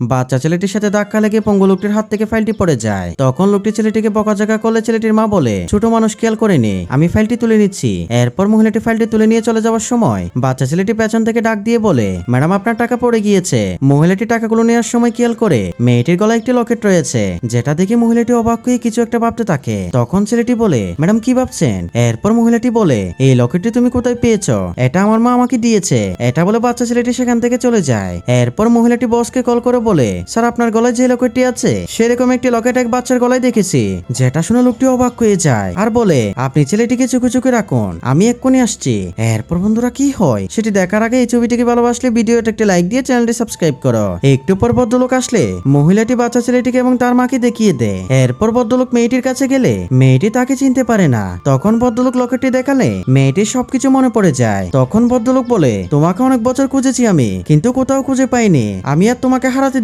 বাচ্চা ছেলেটির সাথে ধাক্কা লেগে পঙ্গু লোকটির হাত থেকে ফাইলটি পড়ে যায়। তখন লোকটি ছেলেটিকে বকাঝকা করলে ছেলেটির মা বলে, ছোট মানুষ, খেয়াল করেনি আমি ফাইলটি তুলে নিচ্ছি। এরপর মহিলাটি ফাইলটি তুলে নিয়ে চলে যাওয়ার সময় বাচ্চা ছেলেটি পেছন থেকে ডাক দিয়ে বলে, ম্যাডাম, আপনার টাকা পড়ে গিয়েছে। মহিলাটি টাকাগুলো নেওয়ার সময় খেয়াল করে মেয়েটির গলায় একটি লকেট রয়েছে, যেটা দেখে মহিলাটি অবাক হয়ে কিছু একটা ভাবতে থাকে। তখন ছেলেটি বলে, ম্যাডাম, কি ভাবছেন? এরপর মহিলাটি বলে, এই লকেটটি তুমি কোথায় পেয়েছ? এটা আমার মা আমাকে দিয়েছে। এটা বলে বাচ্চা ছেলেটি সেখান থেকে চলে যায়। এরপর মহিলাটি বসকে কল করে বলে, স্যার, আপনার গলায় যে লকেটটি আছে, সেরকম একটি লকেট এক বাচ্চার গলায় দেখেছি। যেটা শুনে লোকটি অবাক হয়ে যায় আর বলে, আপনি ছেলেটিকে চুকে চুকে রাখুন, আমি এক্ষুনি আসছি। এরপর বন্ধুরা কি হয়? সেটি দেখার আগে এই ছবিটিকে ভালোবাসলে ভিডিওটা একটি লাইক দিয়ে চ্যানেলটি সাবস্ক্রাইব করো। একটু পর ভদ্রলোক আসলে মহিলাটি বাচ্চা ছেলেটিকে এবং তার মাকে দেখিয়ে দেয় এরপর ভদ্রলোক মেয়েটির কাছে গেলে, মেয়েটি তাকে চিনতে পারে না। তখন ভদ্রলোক লকেটটি দেখালে, মেয়েটির সবকিছু মনে পড়ে যায়। তখন ভদ্রলোক বলে, তোমাকে অনেক বছর খুঁজেছি আমি, কিন্তু কোথাও খুঁজে পাইনি। আমি আর তোমাকে হারাতে